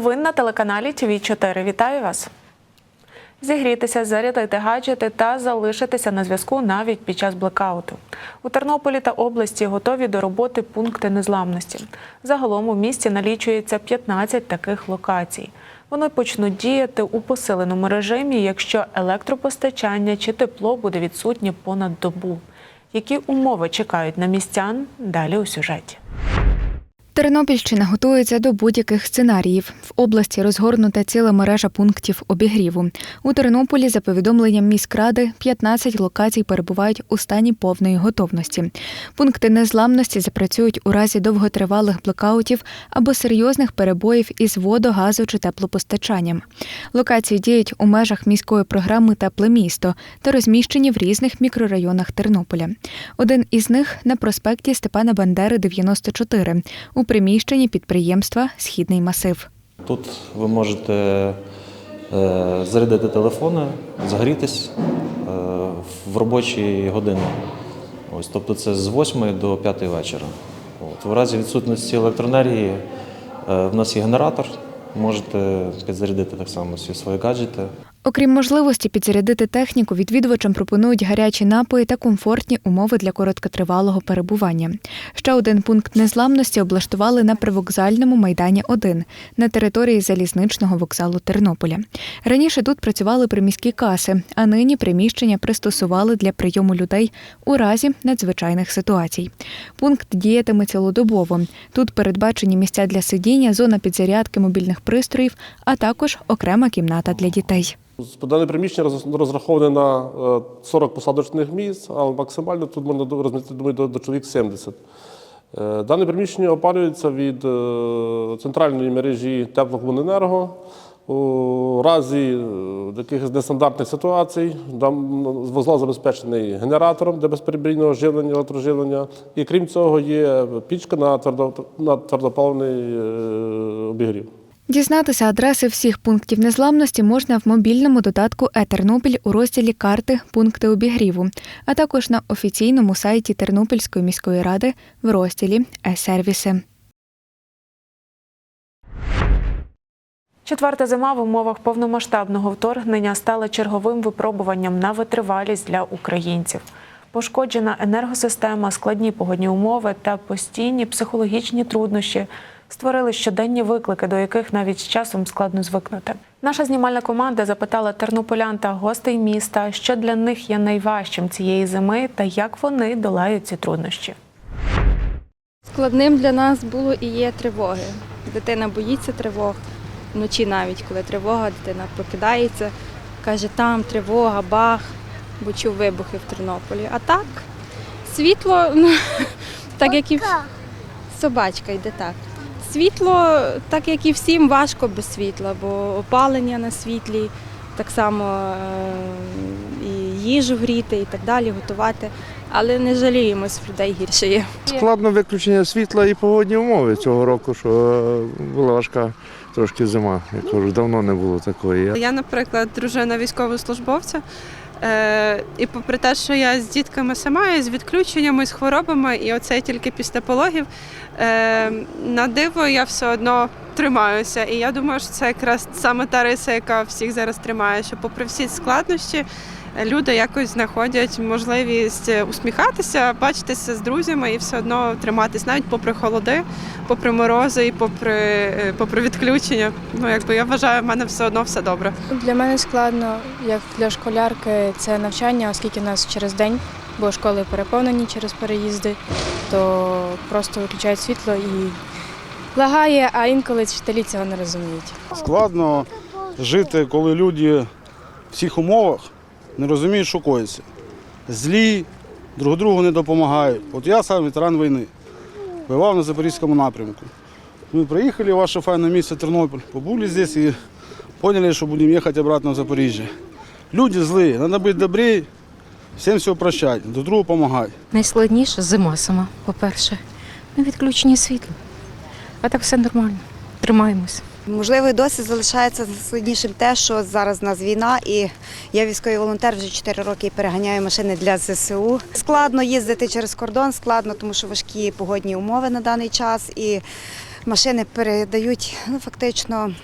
Новин на телеканалі ТВ 4 Вітаю вас. Зігрітися, зарядити гаджети та залишитися на зв'язку навіть під час блекауту. У Тернополі та області готові до роботи пункти незламності. Загалом у місті налічується 15 таких локацій. Вони почнуть діяти у посиленому режимі, якщо електропостачання чи тепло буде відсутнє понад добу. Які умови чекають на містян? Далі у сюжеті. Тернопільщина готується до будь-яких сценаріїв. В області розгорнута ціла мережа пунктів обігріву. У Тернополі, за повідомленням міськради, 15 локацій перебувають у стані повної готовності. Пункти незламності запрацюють у разі довготривалих блекаутів або серйозних перебоїв із водо, газу чи теплопостачанням. Локації діють у межах міської програми Тепле місто та розміщені в різних мікрорайонах Тернополя. Один із них на проспекті Степана Бандери, 94, у приміщенні підприємства Східний масив. Тут ви можете е, зарядити телефони, загрітись е, в робочі години. Ось, тобто це з 8 до 5 вечора. От. В разі відсутності електроенергії е, в нас є генератор, можете підзарядити так само всі свої гаджети. Окрім можливості підзарядити техніку, відвідувачам пропонують гарячі напої та комфортні умови для короткотривалого перебування. Ще один пункт незламності облаштували на привокзальному майдані 1 на території залізничного вокзалу Тернополя. Раніше тут працювали приміські каси, а нині приміщення пристосували для прийому людей у разі надзвичайних ситуацій. Пункт діятиме цілодобово. Тут передбачені місця для сидіння, зона підзарядки мобільних пристроїв, а також окрема кімната для дітей. Дане приміщення розраховане на е, 40 посадочних місць, а максимально тут можна розмістити до, чоловік 70. Е, Дане приміщення опалюється від е, центральної мережі теплокомуненерго. У разі е, якихось нестандартних ситуацій там вузол забезпечений генератором для безперебійного живлення, електроживлення. І крім цього, є пічка на, твердо, на твердопаливний е, обігрів. Дізнатися адреси всіх пунктів незламності можна в мобільному додатку «Е-Тернопіль» у розділі карти пункти обігріву, а також на офіційному сайті Тернопільської міської ради в розділі Е-сервіси. Четверта зима в умовах повномасштабного вторгнення стала черговим випробуванням на витривалість для українців. Пошкоджена енергосистема, складні погодні умови та постійні психологічні труднощі створили щоденні виклики, до яких навіть з часом складно звикнути. Наша знімальна команда запитала тернополян та гостей міста, що для них є найважчим цієї зими та як вони долають ці труднощі. Складним для нас було і є тривоги. Дитина боїться тривог. Вночі навіть, коли тривога, дитина прокидається, каже, там тривога, бах, бо чув вибухи в Тернополі. А так, світло, ну, так як і в... собачка йде так. Світло, так як і всім, важко без світла, бо опалення на світлі, так само е, і їжу гріти і так далі, готувати. Але не жаліємось, людей гірше є. Складно виключення світла і погодні умови цього року, що е, була важка трошки зима. Я кажу, давно не було такої. Я Я, наприклад, дружина військовослужбовця. Е, і попри те, що я з дітками сама, і з відключеннями, з хворобами, і оце тільки після пологів, е, на диво я все одно тримаюся. І я думаю, що це якраз саме та риса, яка всіх зараз тримає, що попри всі складнощі, люди якось знаходять можливість усміхатися, бачитися з друзями і все одно триматись, навіть попри холоди, попри морози і попри, е, попри відключення. Ну, якби я вважаю, в мене все одно все добре. Для мене складно, як для школярки, це навчання, оскільки в нас через день, бо школи переповнені через переїзди, то просто виключають світло і лагає, а інколи вчителі цього не розуміють. Складно жити, коли люди в всіх умовах не розуміють, що коїться. Злі, друг другу не допомагають. От я сам ветеран війни, воював на Запорізькому напрямку. Ми приїхали в ваше файне місце Тернопіль, побули здесь і поняли, що будемо їхати обратно в Запоріжжя. Люди злі, треба бути добрі, всім все прощати, друг другу допомагати. Найскладніше зима сама, по-перше. Ну, відключення світла. А так все нормально. Тримаємось. Можливо, і досі залишається складнішим те, що зараз у нас війна, і я військовий волонтер вже 4 роки і переганяю машини для ЗСУ. Складно їздити через кордон, складно, тому що важкі погодні умови на даний час. І машини передають ну, фактично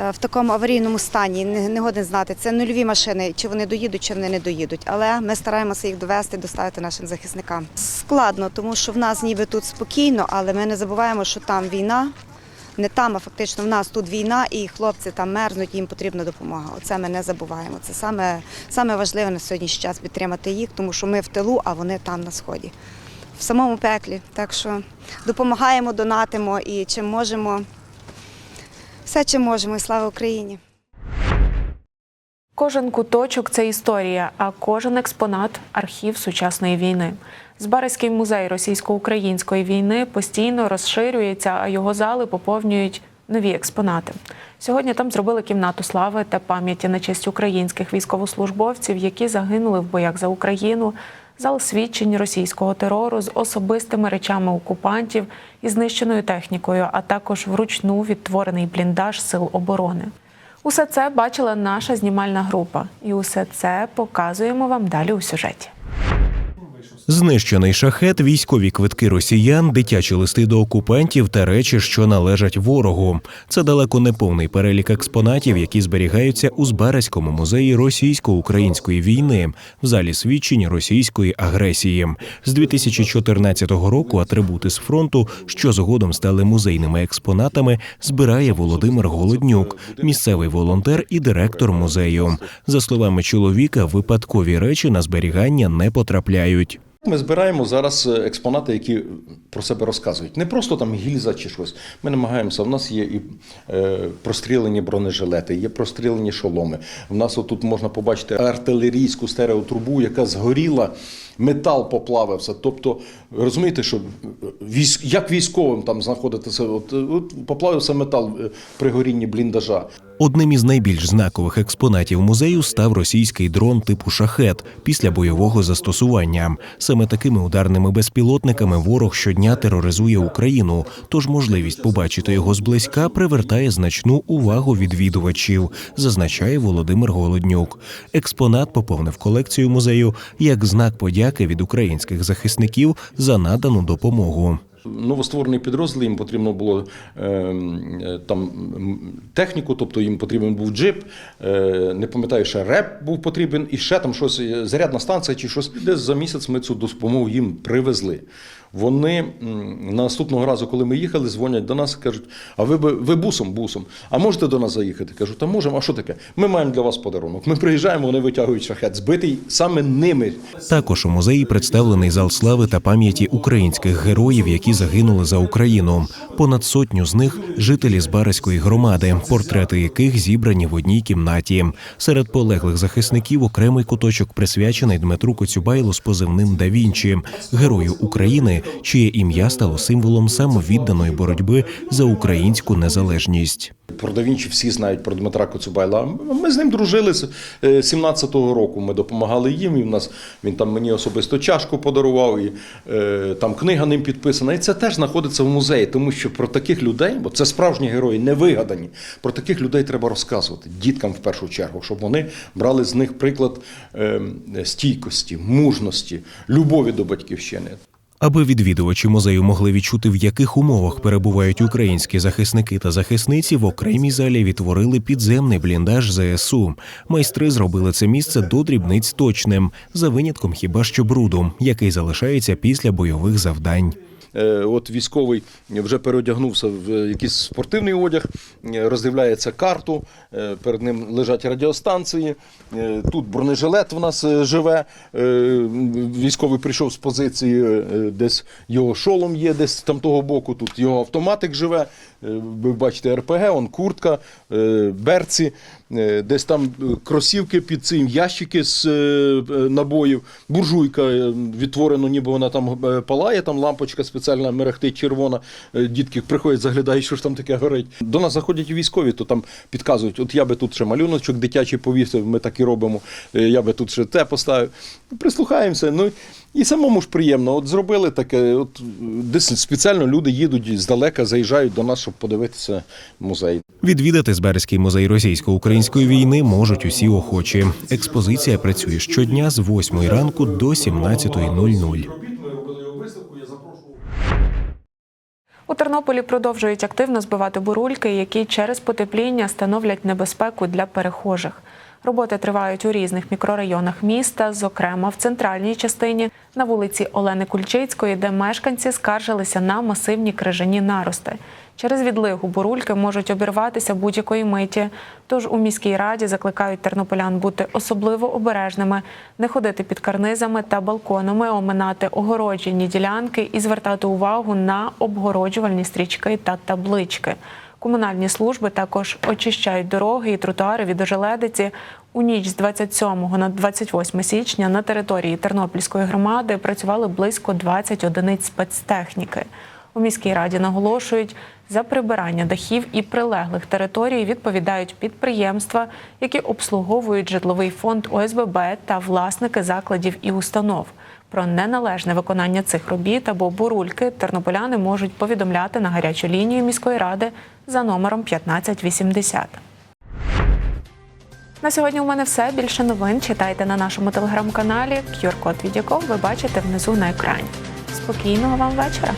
е, в такому аварійному стані. Не годен знати. Це нульові машини, чи вони доїдуть, чи вони не доїдуть. Але ми стараємося їх довести, доставити нашим захисникам. Складно, тому що в нас ніби тут спокійно, але ми не забуваємо, що там війна. Не там, а фактично в нас тут війна, і хлопці там мерзнуть, їм потрібна допомога. Оце ми не забуваємо. Це саме, саме важливе на сьогоднішній час підтримати їх, тому що ми в тилу, а вони там на сході, в самому пеклі. Так що допомагаємо, донатимо і чим можемо, все чим можемо, і слава Україні. Кожен куточок це історія, а кожен експонат архів сучасної війни. Збаразький музей російсько-української війни постійно розширюється, а його зали поповнюють нові експонати. Сьогодні там зробили кімнату слави та пам'яті на честь українських військовослужбовців, які загинули в боях за Україну. Зал свідчень російського терору з особистими речами окупантів і знищеною технікою, а також вручну відтворений бліндаж сил оборони. Усе це бачила наша знімальна група, і усе це показуємо вам далі у сюжеті. Знищений шахет, військові квитки росіян, дитячі листи до окупантів та речі, що належать ворогу. Це далеко не повний перелік експонатів, які зберігаються у Збаразькому музеї російсько-української війни в залі свідчень російської агресії. З 2014 року атрибути з фронту, що згодом стали музейними експонатами, збирає Володимир Голоднюк, місцевий волонтер і директор музею. За словами чоловіка, випадкові речі на зберігання не потрапляють. Ми збираємо зараз е, експонати, які про себе розказують. Не просто там гільза чи щось. Ми намагаємося. В нас є і е, прострілені бронежилети, є прострілені шоломи. В нас отут можна побачити артилерійську стереотрубу, яка згоріла, метал поплавився. Тобто, розумієте, що військ, як військовим там знаходитися, от, от поплавився метал е, при горінні бліндажа. Одним із найбільш знакових експонатів музею став російський дрон типу шахет після бойового застосування. Саме такими ударними безпілотниками ворог щодня тероризує Україну. Тож можливість побачити його зблизька привертає значну увагу відвідувачів, зазначає Володимир Голоднюк. Експонат поповнив колекцію музею як знак подяки від українських захисників за надану допомогу. Новостворений підрозділ, їм потрібно було е, е, там техніку, тобто їм потрібен був джип, е, не пам'ятаю, ще реп був потрібен, і ще там щось, зарядна станція чи щось. Десь за місяць ми цю допомогу їм привезли. Вони наступного разу, коли ми їхали, дзвонять до нас кажуть: а ви ви бусом, бусом, а можете до нас заїхати? Кажу, та можемо, а що таке? Ми маємо для вас подарунок. Ми приїжджаємо, вони витягують шахет, збитий саме ними. Також у музеї представлений зал слави та пам'яті українських героїв, які загинули за Україну. Понад сотню з них жителі Збаразької громади, портрети яких зібрані в одній кімнаті. Серед полеглих захисників окремий куточок присвячений Дмитру Коцюбайлу з позивним «Да Вінчі», герою України, чиє ім'я стало символом самовідданої боротьби за українську незалежність. Про Да Вінчі всі знають про Дмитра Коцюбайла. Ми з ним дружили з е, 17-го року. Ми допомагали їм. І в нас він там мені особисто чашку подарував, і е, там книга ним підписана. І це теж знаходиться в музеї, тому що про таких людей, бо це справжні герої, не вигадані. Про таких людей треба розказувати діткам в першу чергу, щоб вони брали з них приклад е, стійкості, мужності, любові до батьківщини. Аби відвідувачі музею могли відчути, в яких умовах перебувають українські захисники та захисниці, в окремій залі відтворили підземний бліндаж ЗСУ. Майстри зробили це місце до дрібниць точним, за винятком хіба що бруду, який залишається після бойових завдань. Е, От військовий вже переодягнувся в якийсь спортивний одяг, е, роздивляється карту, е, перед ним лежать радіостанції. Тут бронежилет в нас живе. Військовий прийшов з позиції, десь його шолом є, десь там того боку. Тут його автоматик живе. Ви бачите РПГ, он куртка, берці, десь там кросівки під цим ящики з набоїв, буржуйка відтворено, ніби вона там палає, там лампочка спеціальна мерехтить червона. Е, Дітки приходять, заглядають, що ж там таке горить. До нас заходять військові, то там підказують, от я би тут ще малюночок дитячий повісив, ми так і робимо. е, Я би тут ще те поставив. Прислухаємося. Ну і самому ж приємно. От зробили таке. От десь спеціально люди їдуть здалека, заїжджають до нас, щоб подивитися музей. Відвідати Зберезький музей російсько-української війни можуть усі охочі. Експозиція працює щодня з 8 ранку до 17.00. У Тернополі продовжують активно збивати бурульки, які через потепління становлять небезпеку для перехожих. Роботи тривають у різних мікрорайонах міста, зокрема в центральній частині на вулиці Олени Кульчицької, де мешканці скаржилися на масивні крижані нарости. Через відлигу бурульки можуть обірватися будь-якої миті. Тож у міській раді закликають тернополян бути особливо обережними, не ходити під карнизами та балконами, оминати огороджені ділянки і звертати увагу на обгороджувальні стрічки та таблички. Комунальні служби також очищають дороги і тротуари від ожеледиці. У ніч з 27 на 28 січня на території Тернопільської громади працювали близько 20 одиниць спецтехніки. У міській раді наголошують, за прибирання дахів і прилеглих територій відповідають підприємства, які обслуговують житловий фонд ОСББ та власники закладів і установ. Про неналежне виконання цих робіт або бурульки тернополяни можуть повідомляти на гарячу лінію міської ради за номером 1580. На сьогодні у мене все. Більше новин читайте на нашому телеграм-каналі. QR-код від якого ви бачите внизу на екрані. Спокійного вам вечора!